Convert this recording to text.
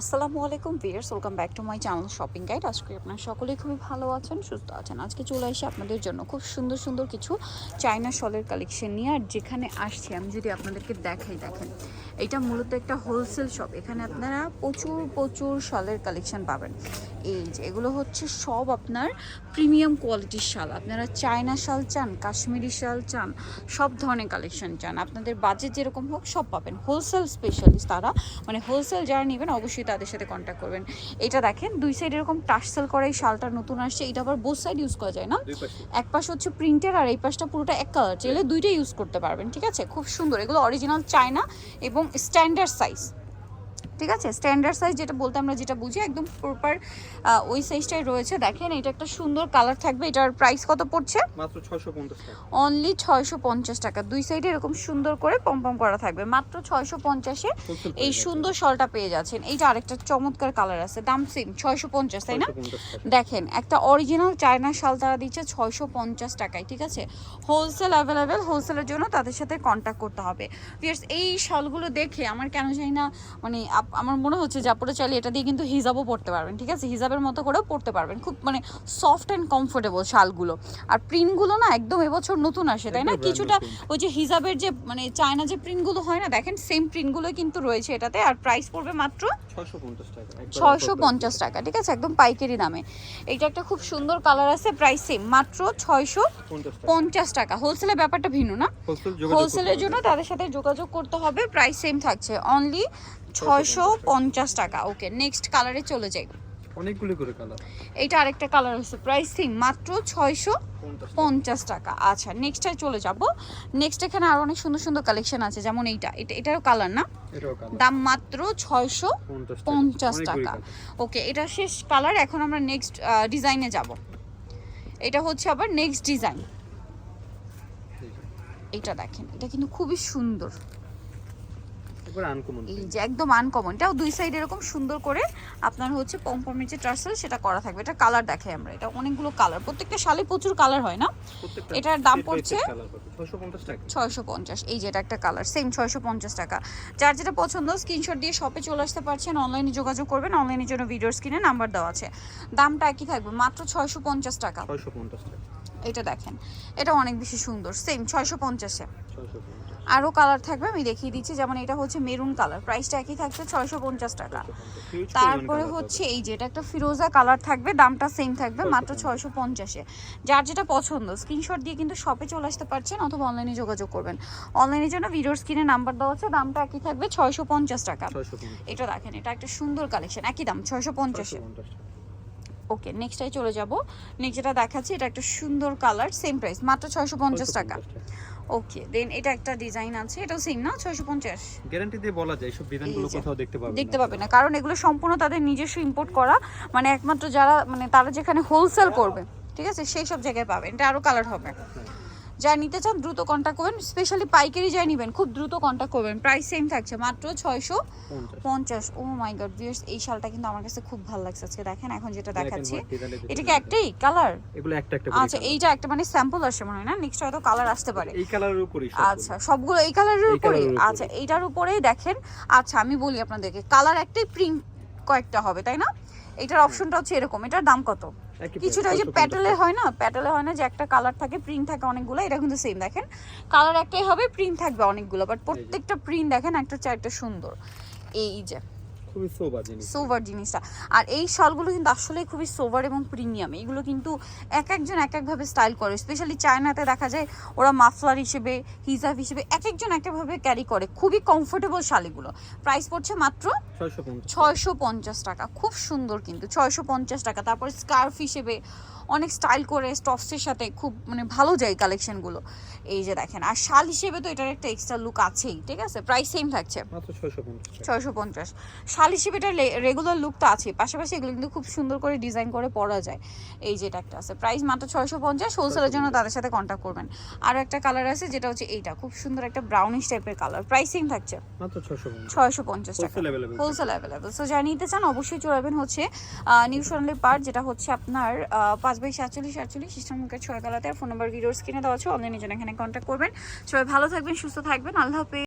আসসালামু আলাইকুম viewers welcome back to my channel shopping guide. আজকে আপনার সকলেই খুবই ভালো আছেন, সুস্থ আছেন। আজকে চলে আসি আপনাদের জন্য খুব সুন্দর সুন্দর কিছু চায়না শলের কালেকশন নিয়ে। আর যেখানে আসছি, আমি যদি আপনাদেরকে দেখাই, দেখেন। এটা মূলত একটা হোলসেল শপ এখানে আপনারা প্রচুর প্রচুর শালের কালেকশন পাবেন। এই যে এগুলো হচ্ছে সব আপনার প্রিমিয়াম কোয়ালিটির শাল। আপনারা চায়না শাল চান কাশ্মীরি শাল চান সব ধরনের কালেকশন চান। আপনাদের বাজেট যেরকম হোক সব পাবেন। হোলসেল স্পেশালিস্ট তারা মানে হোলসেল যারা নেবেন অবশ্যই তাদের সাথে কন্ট্যাক্ট করবেন। এটা দেখেন দুই সাইড এরকম টার্সেল করা এই শালটা নতুন আসছে। এটা আবার বোথ সাইড ইউজ করা যায় না? এক পাশ হচ্ছে প্রিন্টের আর এই পাশটা পুরোটা এক কালার চাইলে দুইটাই ইউজ করতে পারবেন ঠিক আছে? খুব সুন্দর। এগুলো অরিজিনাল চায়না এবং স্ট্যান্ডার্ড সাইজ ঠিক আছে? স্ট্যান্ডার্ড সাইজ যেটা বলতে আমরা যেটা বুঝি একদম প্রপার ওই সাইজটাই রয়েছে। দেখেন এটা একটা সুন্দর কালার থাকবে। এটার প্রাইস কত পড়ছে? মাত্র ছয়শো পঞ্চাশ টাকা। অনলি ছয়শো পঞ্চাশ টাকা। দুই সাইডে এরকম সুন্দর করে পম্পম করা থাকবে। মাত্র ছয়শো পঞ্চাশে এই সুন্দর শলটা পেয়ে যাচ্ছেন। এইটা আরেকটা চমৎকার কালার আছে। দাম সেম ছয়শো পঞ্চাশ তাই না? দেখেন একটা অরিজিনাল চায়না শাল তারা দিচ্ছে ছয়শো পঞ্চাশ টাকায় ঠিক আছে? হোলসেল অ্যাভেলেবেল হোলসেলের জন্য তাদের সাথে কন্ট্যাক্ট করতে হবে। এই শালগুলো দেখে আমার কেন জানি না মানে আমার মনে হচ্ছে যে আপনারা চাইলে এটা দিয়ে কিন্তু হিজাবও পড়তে পারবেন ঠিক আছে? হিজাবের মতো করেও পড়তে পারবেন। খুব মানে সফট অ্যান্ড কমফোর্টেবল শালগুলো। আর প্রিন্টগুলো না একদম এবছর নতুন আসে তাই না? কিছুটা ওই যে হিজাবের যে মানে চায়না যে প্রিন্টগুলো হয় না দেখেন সেম প্রিন্টগুলো কিন্তু রয়েছে এটাতে। আর প্রাইস পড়বে মাত্র 650 টাকা একবার ছয়শো পঞ্চাশ টাকা ঠিক আছে? একদম পাইকারি দামে। এইটা একটা খুব সুন্দর কালার আছে প্রাইস সেম মাত্র ছয়শো পঞ্চাশ টাকা। হোলসেলের ব্যাপারটা ভিন্ন না? হোলসেলের জন্য তাদের সাথে যোগাযোগ করতে হবে প্রাইস সেম থাকছে। অনলি ছয়শো পঞ্চাশ টাকা। ওকে নেক্সট কালারে চলে যাই। অনেকগুলি করে কালার এইটা আরেকটা কালার আছে প্রাইস সেম মাত্র ছয়শো 50 টাকা। পঞ্চাশ টাকা। আচ্ছা নেক্সটে চলে যাব। নেক্সট এখানে আরও অনেক সুন্দর সুন্দর কালেকশন আছে যেমন এইটা। এটা এটারও কালার না? দাম মাত্র ছয়শো পঞ্চাশ টাকা। ওকে এটা শেষ কালার এখন আমরা নেক্সট ডিজাইনে যাব। এটা হচ্ছে আবার নেক্সট ডিজাইন এটা দেখেন এটা কিন্তু খুবই সুন্দর। একবার আনকমন এই যে একদম আনকমন এটাও দুই সাইড এরকম সুন্দর করে আপনার হচ্ছে পম্পমের যে টার্সেল সেটা করা থাকবে। এটা কালার দেখাই আমরা। এটা অনেকগুলো কালার প্রত্যেকটা শালে প্রচুর কালার হয় না? এটার দাম পড়ছে? set colour পাবে। 650 টাকা। ছয়শো পঞ্চাশ। এই যে এটা একটা কালার সেম ছয়শো পঞ্চাশ টাকা। যার যেটা পছন্দ স্ক্রিনশট দিয়ে শপে চলে আসতে পারছেন। অনলাইনে যোগাযোগ করবেন। অনলাইনের জন্য ভিডিওর স্ক্রিনে নাম্বার দেওয়া আছে। দামটা একই থাকবে মাত্র ছয়শো পঞ্চাশ টাকা। এটা দেখেন। এটা অনেক বেশি সুন্দর। সেম ছয়শো পঞ্চাশে। 650 আরও কালার থাকবে আমি দেখিয়ে দিচ্ছি। যেমন এটা হচ্ছে মেরুন কালার প্রাইসটা একই থাকছে ছয়শো পঞ্চাশ টাকা। 650 Huge পরিমাণ তারপরে হচ্ছে এই যে এটা একটা ফিরোজা কালার থাকবে দামটা সেম থাকবে মাত্র ছয়শো পঞ্চাশে। যার যেটা পছন্দ স্ক্রিনশট দিয়ে কিন্তু শপে চলে আসতে পারছেন অথবা অনলাইনে যোগাযোগ করবেন। অনলাইনের জন্য ভিডিওর স্ক্রিনে নাম্বার দেওয়া আছে দামটা একই থাকবে ছয়শো পঞ্চাশ টাকা। এটা দেখেন এটা একটা সুন্দর কালেকশন একই দাম ছয়শো পঞ্চাশে। ওকে নেক্সটাই চলে যাব। নেক্সট যেটা দেখাচ্ছি এটা একটা সুন্দর কালার সেম প্রাইস মাত্র ছয়শো পঞ্চাশ টাকা। ওকে দেন এটা একটা ডিজাইন আছে এটাও সেম না? ছয়শো পঞ্চাশ? গ্যারান্টি দিয়ে বলা যায় সব বিধানগুলো কোথাও দেখতে পাবেন দেখতে পাবেন না। কারণ এগুলো সম্পূর্ণ তাদের নিজস্ব ইম্পোর্ট করা। মানে একমাত্র যারা মানে তারা যেখানে হোলসেল করবে ঠিক আছে? সেই সব জায়গায় পাবেন। এটা আরও কালার হবে। যা নিতে চান দ্রুত কন্ট্যাক্ট করবেন স্পেশালি পাইকারি যাই নেবেন খুব দ্রুত কন্ট্যাক্ট করবেন। প্রাইস সেম থাকছে মাত্র ছয়শো পঞ্চাশ। ও মাই গড ভিউয়ার্স এই শালটা কিন্তু আমার কাছে খুব ভালো লাগছে আজকে। দেখেন এখন যেটা দেখাচ্ছি। এটা কি একটাই? কালার এগুলো একটা একটা আচ্ছা এইটা একটা মানে স্যাম্পল আসে মনে হয় না? নেক্সট হয়তো কালার আসতে পারে। এই কালারের উপরই সব আচ্ছা সবগুলো এই কালারের উপরে উপরে। আচ্ছা এইটার উপরেই দেখেন। আচ্ছা আমি বলি আপনাদেরকে কালার একটাই প্রিন্ট কয়েকটা হবে তাই না? এটার অপশনটা হচ্ছে এরকম। এটার দাম কত? কিছুটা ওই যে 650 প্যাটেলে হয় না? প্যাটেলে হয় না যে একটা কালার থাকে প্রিন্ট থাকে অনেকগুলো এটা কিন্তু সেম দেখেন। কালার একটাই হবে প্রিন্ট থাকবে অনেকগুলো বাট প্রত্যেকটা প্রিন্ট দেখেন একটা চারটা একটা সুন্দর। এই যে। খুবই সোবার জিনিস। সোভার জিনিসটা। আর এই শালগুলো কিন্তু আসলে খুবই সোভার এবং প্রিমিয়াম। এগুলো কিন্তু এক একজন এক একভাবে স্টাইল করে। স্পেশালি চায়নাতে দেখা যায় ওরা মাফলার হিসেবে হিজাব হিসেবে এক একজন এক একভাবে ক্যারি করে। খুবই কমফোর্টেবল শালিগুলো প্রাইস পড়ছে মাত্র ছয়শো পঞ্চাশ টাকা। খুব সুন্দর কিন্তু ছয়শো পঞ্চাশ টাকা। তারপর স্কার্ফ হিসেবে অনেক স্টাইল করে স্টফসের সাথে খুব মানে ভালো যায় কালেকশনগুলো এই যে দেখেন আর শাল হিসেবে তো এটার একটা এক্সট্রা লুক আছেই ঠিক আছে? প্রাইস সেম থাকছে। ছয়শো পঞ্চাশ শাল হিসেবে এটা রেগুলার লুক তো আছে পাশাপাশি এগুলো কিন্তু খুব সুন্দর করে ডিজাইন করে পরা যায়। এই যেটা একটা আছে প্রাইস মাত্র ছয়শো পঞ্চাশ হোলসেলের জন্য তাদের সাথে কন্ট্যাক্ট করবেন। আর একটা কালার আছে যেটা হচ্ছে এইটা খুব সুন্দর একটা ব্রাউনিশ টাইপের কালার প্রাইস সেম থাকছে। ছয়শো পঞ্চাশ টাকা। হোলসেল অ্যাভেলেবেল সো যা নিতে চান অবশ্যই চড়াবেন হচ্ছে নিউ সোনালি পার্ট যেটা হচ্ছে আপনার পাঁচ বাই সাতচল্লিশ, আটচল্লিশ মুখের ছয় কালাতে ফোন নাম্বার ভিডিওর স্ক্রিনে দেওয়া আছে। অনলাইনে জন্য এখানে কন্ট্যাক্ট করবেন। সবাই ভালো থাকবেন, সুস্থ থাকবেন। আল্লাহ হাফেজ।